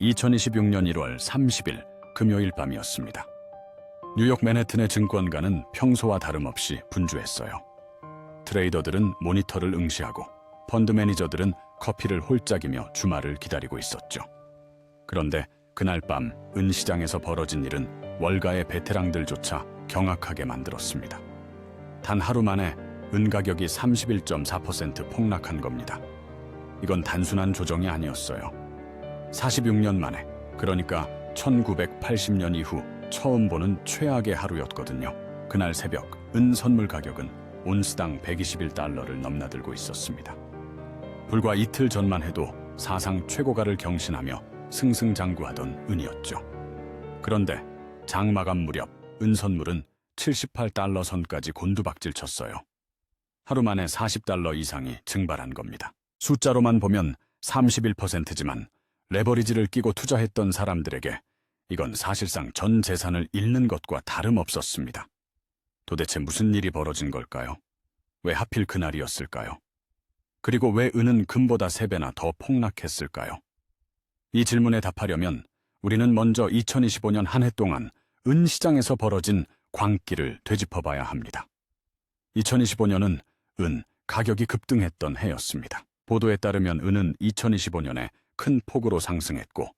2026년 1월 30일 금요일 밤이었습니다. 뉴욕 맨해튼의 증권가는 평소와 다름없이 분주했어요. 트레이더들은 모니터를 응시하고 펀드 매니저들은 커피를 홀짝이며 주말을 기다리고 있었죠. 그런데 그날 밤 은시장에서 벌어진 일은 월가의 베테랑들조차 경악하게 만들었습니다. 단 하루 만에 은 가격이 31.4% 폭락한 겁니다. 이건 단순한 조정이 아니었어요. 46년 만에, 그러니까 1980년 이후 처음 보는 최악의 하루였거든요. 그날 새벽, 은 선물 가격은 온스당 121달러를 넘나들고 있었습니다. 불과 이틀 전만 해도 사상 최고가를 경신하며 승승장구하던 은이었죠. 그런데 장 마감 무렵 은 선물은 78달러 선까지 곤두박질 쳤어요. 하루 만에 40달러 이상이 증발한 겁니다. 숫자로만 보면 31%지만 레버리지를 끼고 투자했던 사람들에게 이건 사실상 전 재산을 잃는 것과 다름없었습니다. 도대체 무슨 일이 벌어진 걸까요? 왜 하필 그날이었을까요? 그리고 왜 은은 금보다 3배나 더 폭락했을까요? 이 질문에 답하려면 우리는 먼저 2025년 한 해 동안 은 시장에서 벌어진 광기를 되짚어봐야 합니다. 2025년은 은 가격이 급등했던 해였습니다. 보도에 따르면 은은 2025년에 큰 폭으로 상승했고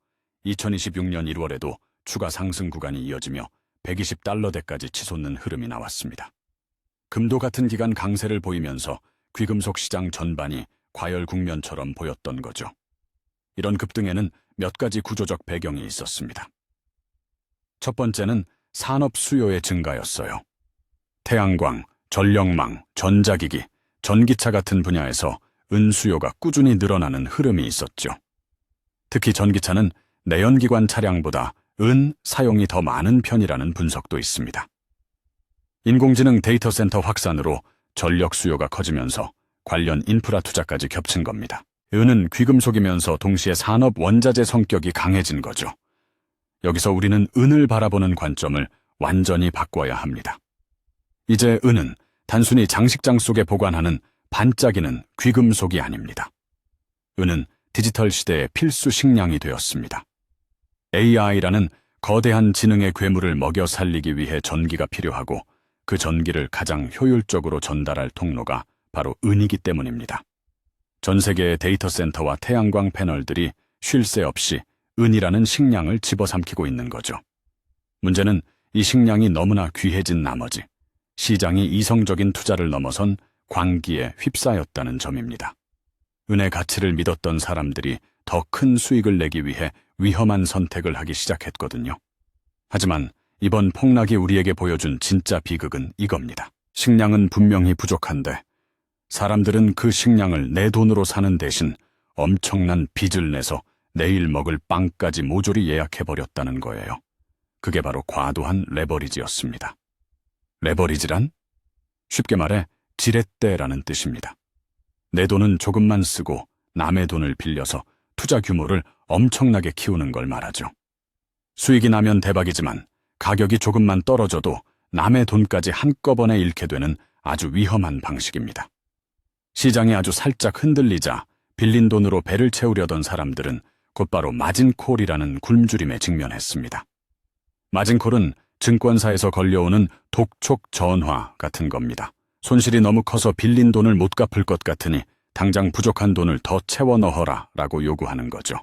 2026년 1월에도 추가 상승 구간이 이어지며 120달러대까지 치솟는 흐름이 나왔습니다. 금도 같은 기간 강세를 보이면서 귀금속 시장 전반이 과열 국면처럼 보였던 거죠. 이런 급등에는 몇 가지 구조적 배경이 있었습니다. 첫 번째는 산업 수요의 증가였어요. 태양광, 전력망, 전자기기, 전기차 같은 분야에서 은 수요가 꾸준히 늘어나는 흐름이 있었죠. 특히 전기차는 내연기관 차량보다 은 사용이 더 많은 편이라는 분석도 있습니다. 인공지능 데이터 센터 확산으로 전력 수요가 커지면서 관련 인프라 투자까지 겹친 겁니다. 은은 귀금속이면서 동시에 산업 원자재 성격이 강해진 거죠. 여기서 우리는 은을 바라보는 관점을 완전히 바꿔야 합니다. 이제 은은 단순히 장식장 속에 보관하는 반짝이는 귀금속이 아닙니다. 은은 디지털 시대의 필수 식량이 되었습니다. AI라는 거대한 지능의 괴물을 먹여 살리기 위해 전기가 필요하고 그 전기를 가장 효율적으로 전달할 통로가 바로 은이기 때문입니다. 전 세계의 데이터 센터와 태양광 패널들이 쉴 새 없이 은이라는 식량을 집어삼키고 있는 거죠. 문제는 이 식량이 너무나 귀해진 나머지 시장이 이성적인 투자를 넘어선 광기에 휩싸였다는 점입니다. 은의 가치를 믿었던 사람들이 더 큰 수익을 내기 위해 위험한 선택을 하기 시작했거든요. 하지만 이번 폭락이 우리에게 보여준 진짜 비극은 이겁니다. 식량은 분명히 부족한데 사람들은 그 식량을 내 돈으로 사는 대신 엄청난 빚을 내서 내일 먹을 빵까지 모조리 예약해버렸다는 거예요. 그게 바로 과도한 레버리지였습니다. 레버리지란? 쉽게 말해 지렛대라는 뜻입니다. 내 돈은 조금만 쓰고 남의 돈을 빌려서 투자 규모를 엄청나게 키우는 걸 말하죠. 수익이 나면 대박이지만 가격이 조금만 떨어져도 남의 돈까지 한꺼번에 잃게 되는 아주 위험한 방식입니다. 시장이 아주 살짝 흔들리자 빌린 돈으로 배를 채우려던 사람들은 곧바로 마진콜이라는 굶주림에 직면했습니다. 마진콜은 증권사에서 걸려오는 독촉 전화 같은 겁니다. 손실이 너무 커서 빌린 돈을 못 갚을 것 같으니 당장 부족한 돈을 더 채워 넣어라 라고 요구하는 거죠.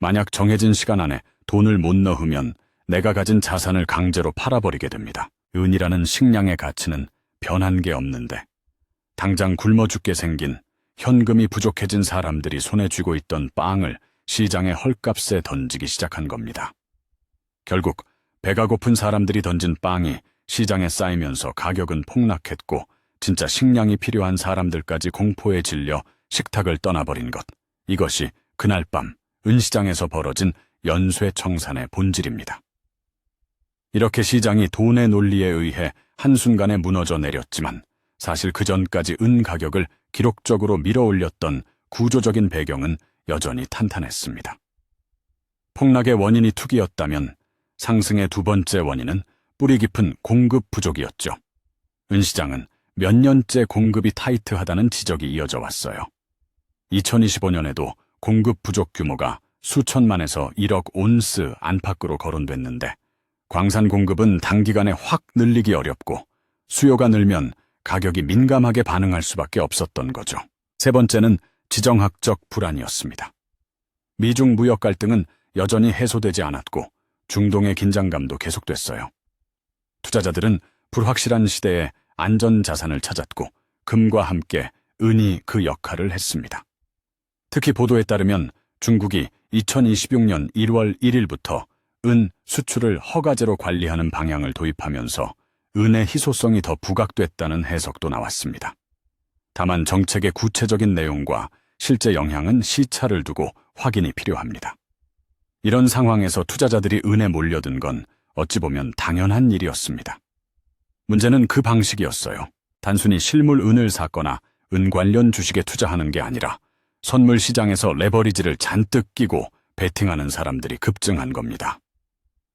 만약 정해진 시간 안에 돈을 못 넣으면 내가 가진 자산을 강제로 팔아버리게 됩니다. 은이라는 식량의 가치는 변한 게 없는데 당장 굶어 죽게 생긴 현금이 부족해진 사람들이 손에 쥐고 있던 빵을 시장의 헐값에 던지기 시작한 겁니다. 결국 배가 고픈 사람들이 던진 빵이 시장에 쌓이면서 가격은 폭락했고 진짜 식량이 필요한 사람들까지 공포에 질려 식탁을 떠나버린 것. 이것이 그날 밤 은시장에서 벌어진 연쇄청산의 본질입니다. 이렇게 시장이 돈의 논리에 의해 한순간에 무너져 내렸지만 사실 그 전까지 은 가격을 기록적으로 밀어 올렸던 구조적인 배경은 여전히 탄탄했습니다. 폭락의 원인이 투기였다면 상승의 두 번째 원인은 뿌리 깊은 공급 부족이었죠. 은시장은 몇 년째 공급이 타이트하다는 지적이 이어져 왔어요. 2025년에도 공급 부족 규모가 수천만에서 1억 온스 안팎으로 거론됐는데 광산 공급은 단기간에 확 늘리기 어렵고 수요가 늘면 가격이 민감하게 반응할 수밖에 없었던 거죠. 세 번째는 지정학적 불안이었습니다. 미중 무역 갈등은 여전히 해소되지 않았고 중동의 긴장감도 계속됐어요. 투자자들은 불확실한 시대에 안전 자산을 찾았고 금과 함께 은이 그 역할을 했습니다. 특히 보도에 따르면 중국이 2026년 1월 1일부터 은 수출을 허가제로 관리하는 방향을 도입하면서 은의 희소성이 더 부각됐다는 해석도 나왔습니다. 다만 정책의 구체적인 내용과 실제 영향은 시차를 두고 확인이 필요합니다. 이런 상황에서 투자자들이 은에 몰려든 건 어찌 보면 당연한 일이었습니다. 문제는 그 방식이었어요. 단순히 실물 은을 샀거나 은 관련 주식에 투자하는 게 아니라 선물 시장에서 레버리지를 잔뜩 끼고 베팅하는 사람들이 급증한 겁니다.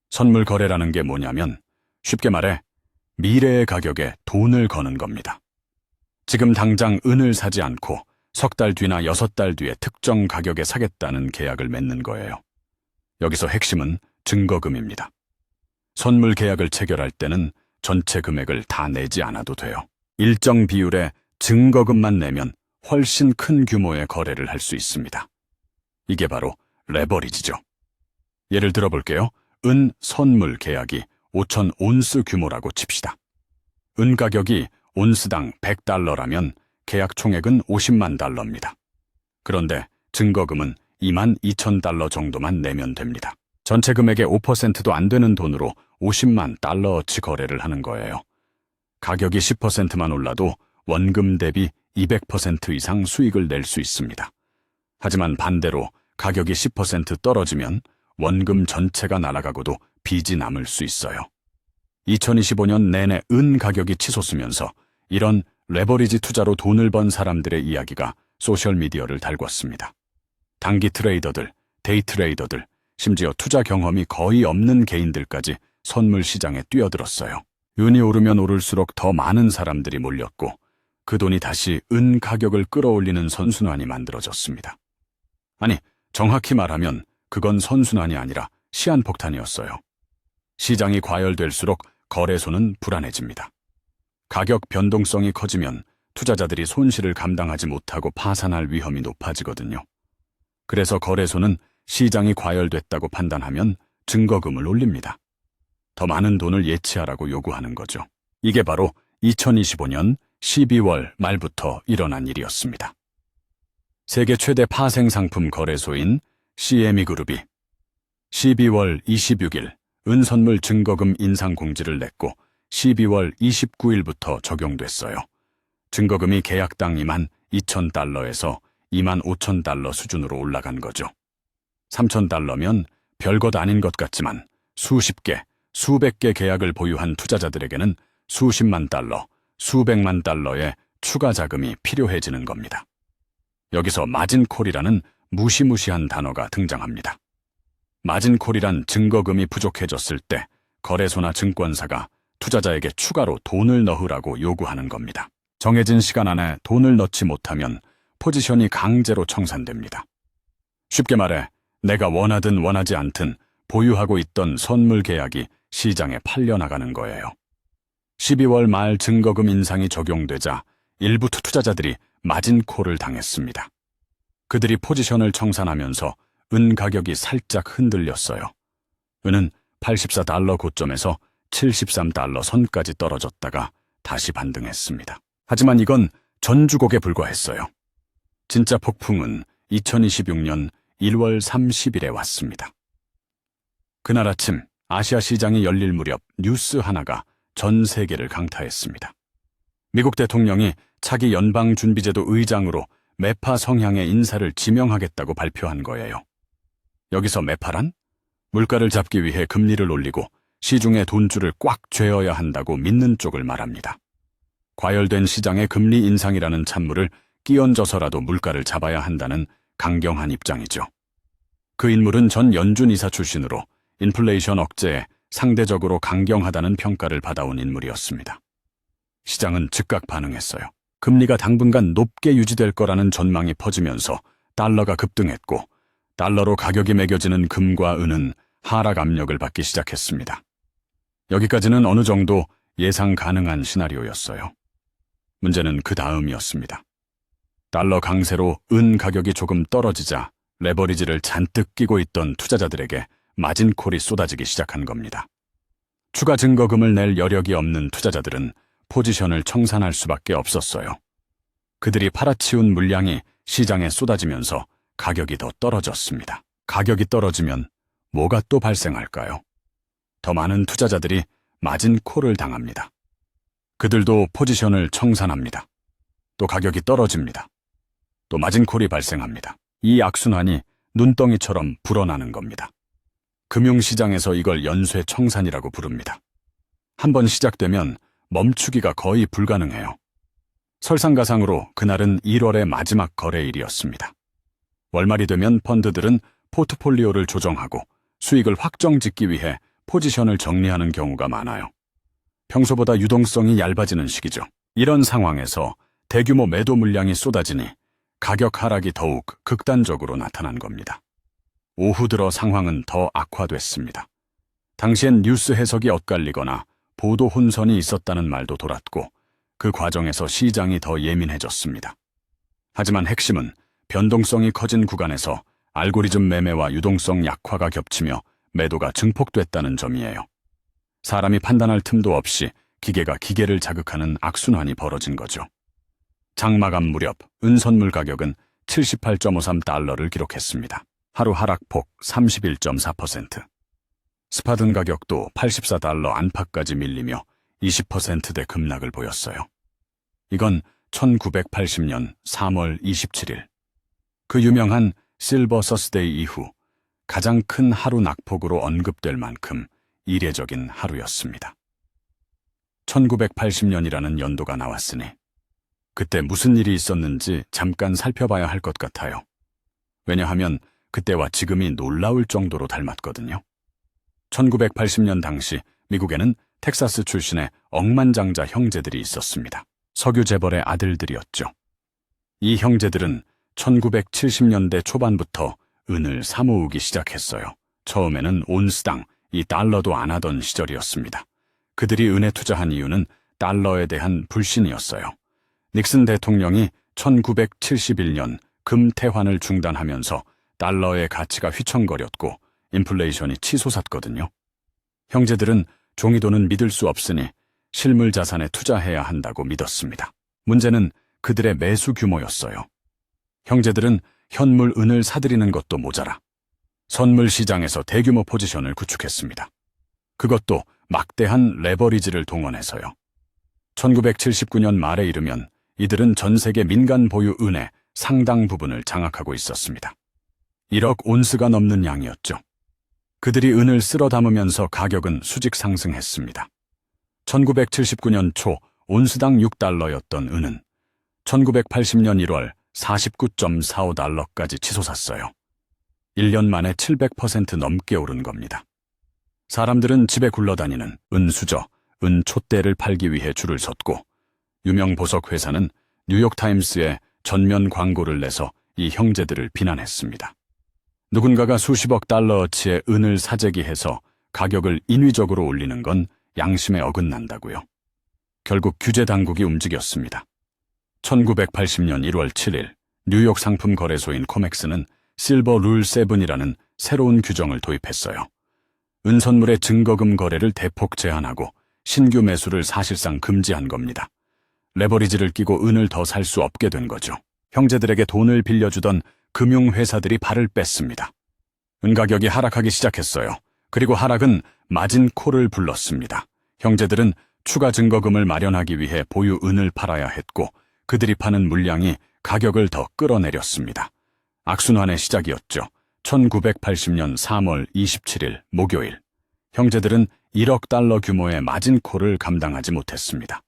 선물 거래라는 게 뭐냐면 쉽게 말해 미래의 가격에 돈을 거는 겁니다. 지금 당장 은을 사지 않고 석 달 뒤나 여섯 달 뒤에 특정 가격에 사겠다는 계약을 맺는 거예요. 여기서 핵심은 증거금입니다. 선물 계약을 체결할 때는 전체 금액을 다 내지 않아도 돼요. 일정 비율의 증거금만 내면 훨씬 큰 규모의 거래를 할 수 있습니다. 이게 바로 레버리지죠. 예를 들어 볼게요. 은 선물 계약이 5천 온스 규모라고 칩시다. 은 가격이 온스당 100달러라면 계약 총액은 50만 달러입니다. 그런데 증거금은 2만 2천 달러 정도만 내면 됩니다. 전체 금액의 5%도 안 되는 돈으로 50만 달러어치 거래를 하는 거예요. 가격이 10%만 올라도 원금 대비 200% 이상 수익을 낼 수 있습니다. 하지만 반대로 가격이 10% 떨어지면 원금 전체가 날아가고도 빚이 남을 수 있어요. 2025년 내내 은 가격이 치솟으면서 이런 레버리지 투자로 돈을 번 사람들의 이야기가 소셜미디어를 달궜습니다. 단기 트레이더들, 데이 트레이더들, 심지어 투자 경험이 거의 없는 개인들까지 선물 시장에 뛰어들었어요. 은이 오르면 오를수록 더 많은 사람들이 몰렸고 그 돈이 다시 은 가격을 끌어올리는 선순환이 만들어졌습니다. 아니, 정확히 말하면 그건 선순환이 아니라 시한폭탄이었어요. 시장이 과열될수록 거래소는 불안해집니다. 가격 변동성이 커지면 투자자들이 손실을 감당하지 못하고 파산할 위험이 높아지거든요. 그래서 거래소는 시장이 과열됐다고 판단하면 증거금을 올립니다. 더 많은 돈을 예치하라고 요구하는 거죠. 이게 바로 2025년 12월 말부터 일어난 일이었습니다. 세계 최대 파생 상품 거래소인 CME 그룹이 12월 26일 은선물 증거금 인상 공지를 냈고 12월 29일부터 적용됐어요. 증거금이 계약당 2만 2천 달러에서 2만 5천 달러 수준으로 올라간 거죠. 3천 달러면 별것 아닌 것 같지만 수십 개, 수백 개 계약을 보유한 투자자들에게는 수십만 달러, 수백만 달러의 추가 자금이 필요해지는 겁니다. 여기서 마진콜이라는 무시무시한 단어가 등장합니다. 마진콜이란 증거금이 부족해졌을 때 거래소나 증권사가 투자자에게 추가로 돈을 넣으라고 요구하는 겁니다. 정해진 시간 안에 돈을 넣지 못하면 포지션이 강제로 청산됩니다. 쉽게 말해 내가 원하든 원하지 않든 보유하고 있던 선물 계약이 시장에 팔려나가는 거예요. 12월 말 증거금 인상이 적용되자 일부 투자자들이 마진콜을 당했습니다. 그들이 포지션을 청산하면서 은 가격이 살짝 흔들렸어요. 은은 84달러 고점에서 73달러 선까지 떨어졌다가 다시 반등했습니다. 하지만 이건 전주곡에 불과했어요. 진짜 폭풍은 2026년 1월 30일에 왔습니다. 그날 아침 아시아 시장이 열릴 무렵 뉴스 하나가 전 세계를 강타했습니다. 미국 대통령이 차기 연방준비제도 의장으로 매파 성향의 인사를 지명하겠다고 발표한 거예요. 여기서 매파란? 물가를 잡기 위해 금리를 올리고 시중의 돈줄을 꽉 죄어야 한다고 믿는 쪽을 말합니다. 과열된 시장의 금리 인상이라는 찬물을 끼얹어서라도 물가를 잡아야 한다는 강경한 입장이죠. 그 인물은 전 연준 이사 출신으로 인플레이션 억제에 상대적으로 강경하다는 평가를 받아온 인물이었습니다. 시장은 즉각 반응했어요. 금리가 당분간 높게 유지될 거라는 전망이 퍼지면서 달러가 급등했고 달러로 가격이 매겨지는 금과 은은 하락 압력을 받기 시작했습니다. 여기까지는 어느 정도 예상 가능한 시나리오였어요. 문제는 그 다음이었습니다. 달러 강세로 은 가격이 조금 떨어지자 레버리지를 잔뜩 끼고 있던 투자자들에게 마진콜이 쏟아지기 시작한 겁니다. 추가 증거금을 낼 여력이 없는 투자자들은 포지션을 청산할 수밖에 없었어요. 그들이 팔아치운 물량이 시장에 쏟아지면서 가격이 더 떨어졌습니다. 가격이 떨어지면 뭐가 또 발생할까요? 더 많은 투자자들이 마진 콜을 당합니다. 그들도 포지션을 청산합니다. 또 가격이 떨어집니다. 또 마진 콜이 발생합니다. 이 악순환이 눈덩이처럼 불어나는 겁니다. 금융시장에서 이걸 연쇄 청산이라고 부릅니다. 한번 시작되면 멈추기가 거의 불가능해요. 설상가상으로 그날은 1월의 마지막 거래일이었습니다. 월말이 되면 펀드들은 포트폴리오를 조정하고 수익을 확정 짓기 위해 포지션을 정리하는 경우가 많아요. 평소보다 유동성이 얇아지는 시기죠. 이런 상황에서 대규모 매도 물량이 쏟아지니 가격 하락이 더욱 극단적으로 나타난 겁니다. 오후 들어 상황은 더 악화됐습니다. 당시엔 뉴스 해석이 엇갈리거나 보도 혼선이 있었다는 말도 돌았고 그 과정에서 시장이 더 예민해졌습니다. 하지만 핵심은 변동성이 커진 구간에서 알고리즘 매매와 유동성 약화가 겹치며 매도가 증폭됐다는 점이에요. 사람이 판단할 틈도 없이 기계가 기계를 자극하는 악순환이 벌어진 거죠. 장마감 무렵 은선물 가격은 78.53달러를 기록했습니다. 하루 하락폭 31.4%. 스파든 가격도 84달러 안팎까지 밀리며 20%대 급락을 보였어요. 이건 1980년 3월 27일. 그 유명한 실버 서스데이 이후 가장 큰 하루 낙폭으로 언급될 만큼 이례적인 하루였습니다. 1980년이라는 연도가 나왔으니 그때 무슨 일이 있었는지 잠깐 살펴봐야 할 것 같아요. 왜냐하면 그때와 지금이 놀라울 정도로 닮았거든요. 1980년 당시 미국에는 텍사스 출신의 억만장자 형제들이 있었습니다. 석유 재벌의 아들들이었죠. 이 형제들은 1970년대 초반부터 은을 사모으기 시작했어요. 처음에는 온스당, 이 달러도 안 하던 시절이었습니다. 그들이 은에 투자한 이유는 달러에 대한 불신이었어요. 닉슨 대통령이 1971년 금태환을 중단하면서 달러의 가치가 휘청거렸고 인플레이션이 치솟았거든요. 형제들은 종이돈은 믿을 수 없으니 실물 자산에 투자해야 한다고 믿었습니다. 문제는 그들의 매수 규모였어요. 형제들은 현물 은을 사들이는 것도 모자라 선물 시장에서 대규모 포지션을 구축했습니다. 그것도 막대한 레버리지를 동원해서요. 1979년 말에 이르면 이들은 전 세계 민간 보유 은의 상당 부분을 장악하고 있었습니다. 1억 온스가 넘는 양이었죠. 그들이 은을 쓸어 담으면서 가격은 수직 상승했습니다. 1979년 초 온스당 6달러였던 은은 1980년 1월 49.45달러까지 치솟았어요. 1년 만에 700% 넘게 오른 겁니다. 사람들은 집에 굴러다니는 은수저, 은촛대를 팔기 위해 줄을 섰고 유명 보석 회사는 뉴욕타임스에 전면 광고를 내서 이 형제들을 비난했습니다. 누군가가 수십억 달러어치의 은을 사재기해서 가격을 인위적으로 올리는 건 양심에 어긋난다고요. 결국 규제 당국이 움직였습니다. 1980년 1월 7일 뉴욕 상품 거래소인 코맥스는 실버 룰 세븐이라는 새로운 규정을 도입했어요. 은선물의 증거금 거래를 대폭 제한하고 신규 매수를 사실상 금지한 겁니다. 레버리지를 끼고 은을 더 살 수 없게 된 거죠. 형제들에게 돈을 빌려주던 금융회사들이 발을 뺐습니다. 은 가격이 하락하기 시작했어요. 그리고 하락은 마진 콜을 불렀습니다. 형제들은 추가 증거금을 마련하기 위해 보유 은을 팔아야 했고 그들이 파는 물량이 가격을 더 끌어내렸습니다. 악순환의 시작이었죠. 1980년 3월 27일 목요일. 형제들은 1억 달러 규모의 마진콜을 감당하지 못했습니다.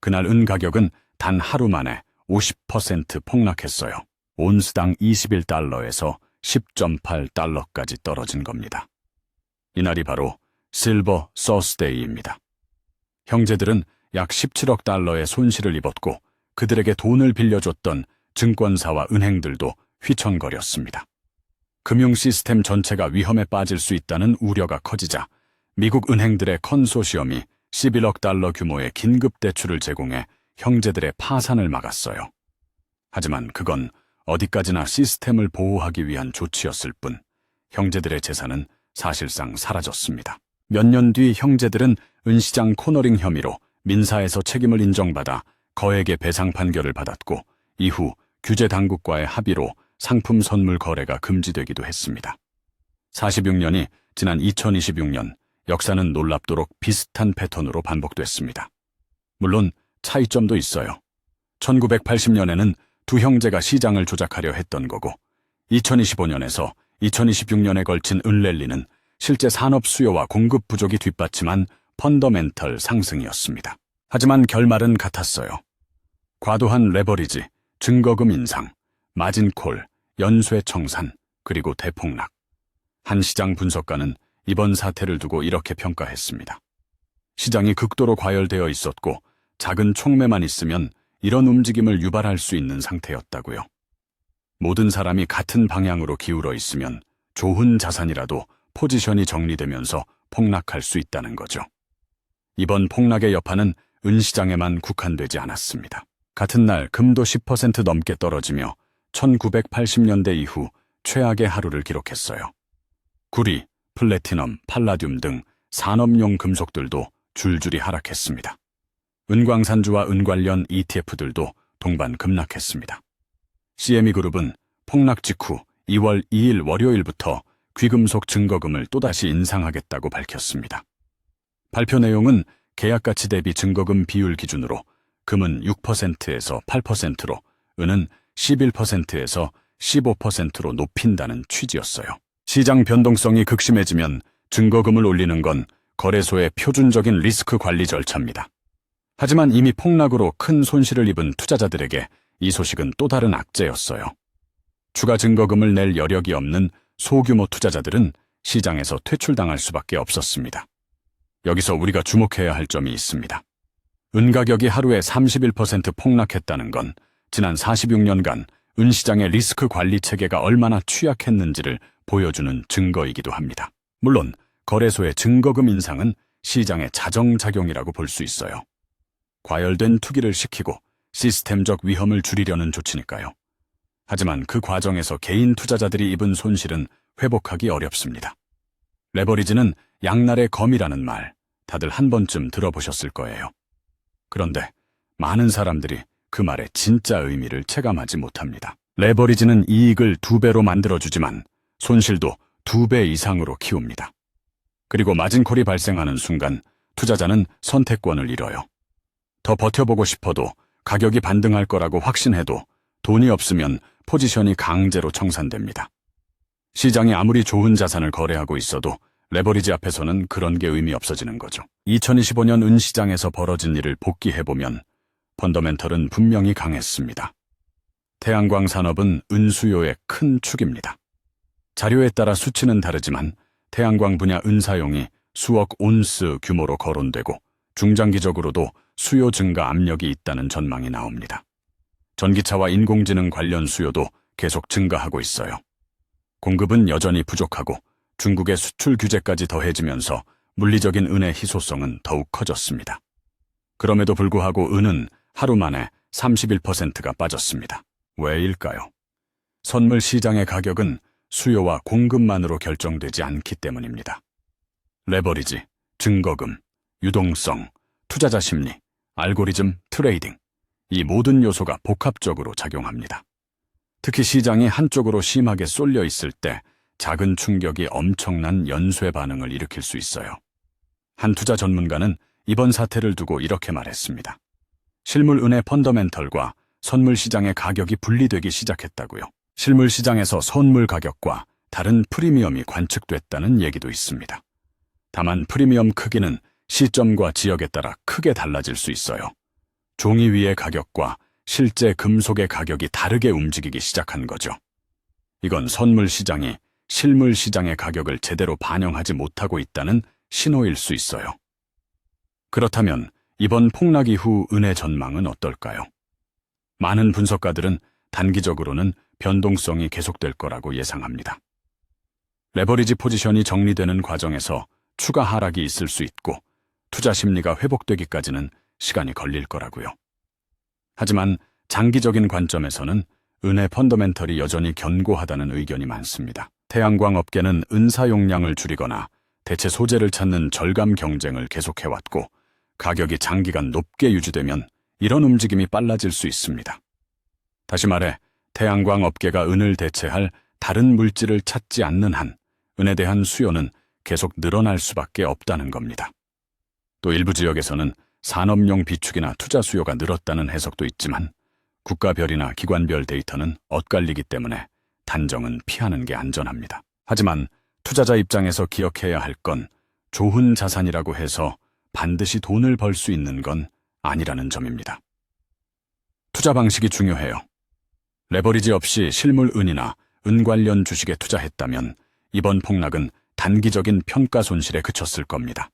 그날 은 가격은 단 하루 만에 50% 폭락했어요. 온스당 21달러에서 10.8달러까지 떨어진 겁니다. 이날이 바로 실버 서스데이입니다. 형제들은 약 17억 달러의 손실을 입었고 그들에게 돈을 빌려줬던 증권사와 은행들도 휘청거렸습니다. 금융 시스템 전체가 위험에 빠질 수 있다는 우려가 커지자 미국 은행들의 컨소시엄이 11억 달러 규모의 긴급 대출을 제공해 형제들의 파산을 막았어요. 하지만 그건 어디까지나 시스템을 보호하기 위한 조치였을 뿐 형제들의 재산은 사실상 사라졌습니다. 몇 년 뒤 형제들은 은시장 코너링 혐의로 민사에서 책임을 인정받아 거액의 배상 판결을 받았고 이후 규제 당국과의 합의로 상품 선물 거래가 금지되기도 했습니다. 46년이 지난 2026년 역사는 놀랍도록 비슷한 패턴으로 반복됐습니다. 물론 차이점도 있어요. 1980년에는 두 형제가 시장을 조작하려 했던 거고 2025년에서 2026년에 걸친 은랠리는 실제 산업 수요와 공급 부족이 뒷받침한 펀더멘털 상승이었습니다. 하지만 결말은 같았어요. 과도한 레버리지, 증거금 인상, 마진콜, 연쇄 청산, 그리고 대폭락. 한 시장 분석가는 이번 사태를 두고 이렇게 평가했습니다. 시장이 극도로 과열되어 있었고 작은 촉매만 있으면 이런 움직임을 유발할 수 있는 상태였다고요. 모든 사람이 같은 방향으로 기울어 있으면 좋은 자산이라도 포지션이 정리되면서 폭락할 수 있다는 거죠. 이번 폭락의 여파는 은시장에만 국한되지 않았습니다. 같은 날 금도 10% 넘게 떨어지며 1980년대 이후 최악의 하루를 기록했어요. 구리, 플래티넘, 팔라듐 등 산업용 금속들도 줄줄이 하락했습니다. 은광산주와 은 관련 ETF들도 동반 급락했습니다. CME 그룹은 폭락 직후 2월 2일 월요일부터 귀금속 증거금을 또다시 인상하겠다고 밝혔습니다. 발표 내용은 계약가치 대비 증거금 비율 기준으로 금은 6%에서 8%로 은은 11%에서 15%로 높인다는 취지였어요. 시장 변동성이 극심해지면 증거금을 올리는 건 거래소의 표준적인 리스크 관리 절차입니다. 하지만 이미 폭락으로 큰 손실을 입은 투자자들에게 이 소식은 또 다른 악재였어요. 추가 증거금을 낼 여력이 없는 소규모 투자자들은 시장에서 퇴출당할 수밖에 없었습니다. 여기서 우리가 주목해야 할 점이 있습니다. 은 가격이 하루에 31% 폭락했다는 건 지난 46년간 은 시장의 리스크 관리 체계가 얼마나 취약했는지를 보여주는 증거이기도 합니다. 물론 거래소의 증거금 인상은 시장의 자정작용이라고 볼 수 있어요. 과열된 투기를 시키고 시스템적 위험을 줄이려는 조치니까요. 하지만 그 과정에서 개인 투자자들이 입은 손실은 회복하기 어렵습니다. 레버리지는 양날의 검이라는 말 다들 한 번쯤 들어보셨을 거예요. 그런데 많은 사람들이 그 말의 진짜 의미를 체감하지 못합니다. 레버리지는 이익을 두 배로 만들어주지만 손실도 두 배 이상으로 키웁니다. 그리고 마진콜이 발생하는 순간 투자자는 선택권을 잃어요. 더 버텨보고 싶어도 가격이 반등할 거라고 확신해도 돈이 없으면 포지션이 강제로 청산됩니다. 시장이 아무리 좋은 자산을 거래하고 있어도 레버리지 앞에서는 그런 게 의미 없어지는 거죠. 2025년 은시장에서 벌어진 일을 복기해보면 펀더멘털은 분명히 강했습니다. 태양광 산업은 은수요의 큰 축입니다. 자료에 따라 수치는 다르지만 태양광 분야 은사용이 수억 온스 규모로 거론되고 중장기적으로도 수요 증가 압력이 있다는 전망이 나옵니다. 전기차와 인공지능 관련 수요도 계속 증가하고 있어요. 공급은 여전히 부족하고 중국의 수출 규제까지 더해지면서 물리적인 은의 희소성은 더욱 커졌습니다. 그럼에도 불구하고 은은 하루 만에 31%가 빠졌습니다. 왜일까요? 선물 시장의 가격은 수요와 공급만으로 결정되지 않기 때문입니다. 레버리지, 증거금, 유동성, 투자자 심리, 알고리즘, 트레이딩, 이 모든 요소가 복합적으로 작용합니다. 특히 시장이 한쪽으로 심하게 쏠려 있을 때 작은 충격이 엄청난 연쇄 반응을 일으킬 수 있어요. 한 투자 전문가는 이번 사태를 두고 이렇게 말했습니다. 실물 은의 펀더멘털과 선물 시장의 가격이 분리되기 시작했다고요. 실물 시장에서 선물 가격과 다른 프리미엄이 관측됐다는 얘기도 있습니다. 다만 프리미엄 크기는 시점과 지역에 따라 크게 달라질 수 있어요. 종이 위의 가격과 실제 금속의 가격이 다르게 움직이기 시작한 거죠. 이건 선물 시장이 실물 시장의 가격을 제대로 반영하지 못하고 있다는 신호일 수 있어요. 그렇다면 이번 폭락 이후 은의 전망은 어떨까요? 많은 분석가들은 단기적으로는 변동성이 계속될 거라고 예상합니다. 레버리지 포지션이 정리되는 과정에서 추가 하락이 있을 수 있고 투자 심리가 회복되기까지는 시간이 걸릴 거라고요. 하지만 장기적인 관점에서는 은의 펀더멘털이 여전히 견고하다는 의견이 많습니다. 태양광 업계는 은사 용량을 줄이거나 대체 소재를 찾는 절감 경쟁을 계속해왔고 가격이 장기간 높게 유지되면 이런 움직임이 빨라질 수 있습니다. 다시 말해 태양광 업계가 은을 대체할 다른 물질을 찾지 않는 한 은에 대한 수요는 계속 늘어날 수밖에 없다는 겁니다. 또 일부 지역에서는 산업용 비축이나 투자 수요가 늘었다는 해석도 있지만 국가별이나 기관별 데이터는 엇갈리기 때문에 단정은 피하는 게 안전합니다. 하지만 투자자 입장에서 기억해야 할 건 좋은 자산이라고 해서 반드시 돈을 벌 수 있는 건 아니라는 점입니다. 투자 방식이 중요해요. 레버리지 없이 실물 은이나 은 관련 주식에 투자했다면 이번 폭락은 단기적인 평가 손실에 그쳤을 겁니다.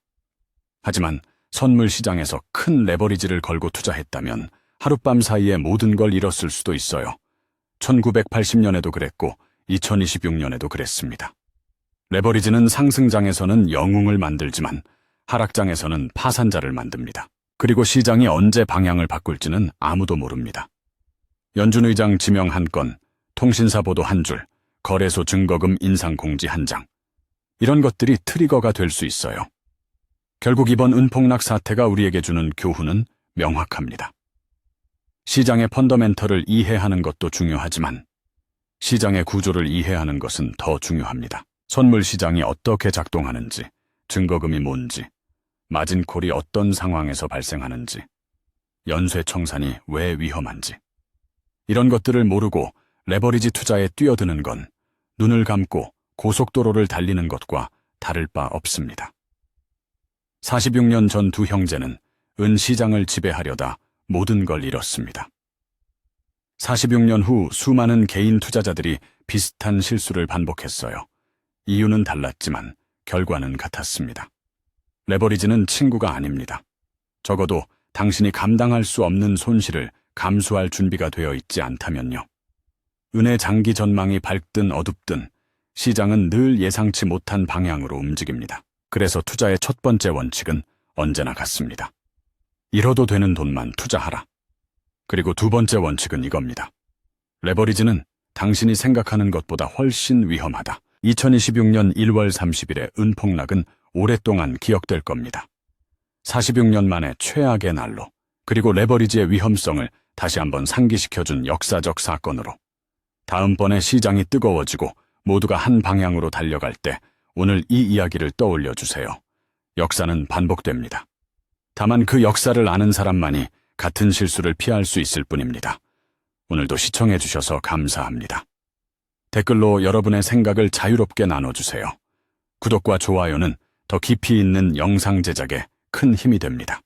하지만 선물 시장에서 큰 레버리지를 걸고 투자했다면 하룻밤 사이에 모든 걸 잃었을 수도 있어요. 1980년에도 그랬고 2026년에도 그랬습니다. 레버리지는 상승장에서는 영웅을 만들지만 하락장에서는 파산자를 만듭니다. 그리고 시장이 언제 방향을 바꿀지는 아무도 모릅니다. 연준 의장 지명 한 건, 통신사 보도 한 줄, 거래소 증거금 인상 공지 한 장. 이런 것들이 트리거가 될 수 있어요. 결국 이번 은폭락 사태가 우리에게 주는 교훈은 명확합니다. 시장의 펀더멘털을 이해하는 것도 중요하지만 시장의 구조를 이해하는 것은 더 중요합니다. 선물 시장이 어떻게 작동하는지, 증거금이 뭔지, 마진콜이 어떤 상황에서 발생하는지, 연쇄 청산이 왜 위험한지. 이런 것들을 모르고 레버리지 투자에 뛰어드는 건 눈을 감고 고속도로를 달리는 것과 다를 바 없습니다. 46년 전 두 형제는 은 시장을 지배하려다 모든 걸 잃었습니다. 46년 후 수많은 개인 투자자들이 비슷한 실수를 반복했어요. 이유는 달랐지만 결과는 같았습니다. 레버리지는 친구가 아닙니다. 적어도 당신이 감당할 수 없는 손실을 감수할 준비가 되어 있지 않다면요. 은의 장기 전망이 밝든 어둡든 시장은 늘 예상치 못한 방향으로 움직입니다. 그래서 투자의 첫 번째 원칙은 언제나 같습니다. 잃어도 되는 돈만 투자하라. 그리고 두 번째 원칙은 이겁니다. 레버리지는 당신이 생각하는 것보다 훨씬 위험하다. 2026년 1월 30일의 은폭락은 오랫동안 기억될 겁니다. 46년 만에 최악의 날로, 그리고 레버리지의 위험성을 다시 한번 상기시켜준 역사적 사건으로, 다음번에 시장이 뜨거워지고 모두가 한 방향으로 달려갈 때 오늘 이 이야기를 떠올려 주세요. 역사는 반복됩니다. 다만 그 역사를 아는 사람만이 같은 실수를 피할 수 있을 뿐입니다. 오늘도 시청해 주셔서 감사합니다. 댓글로 여러분의 생각을 자유롭게 나눠주세요. 구독과 좋아요는 더 깊이 있는 영상 제작에 큰 힘이 됩니다.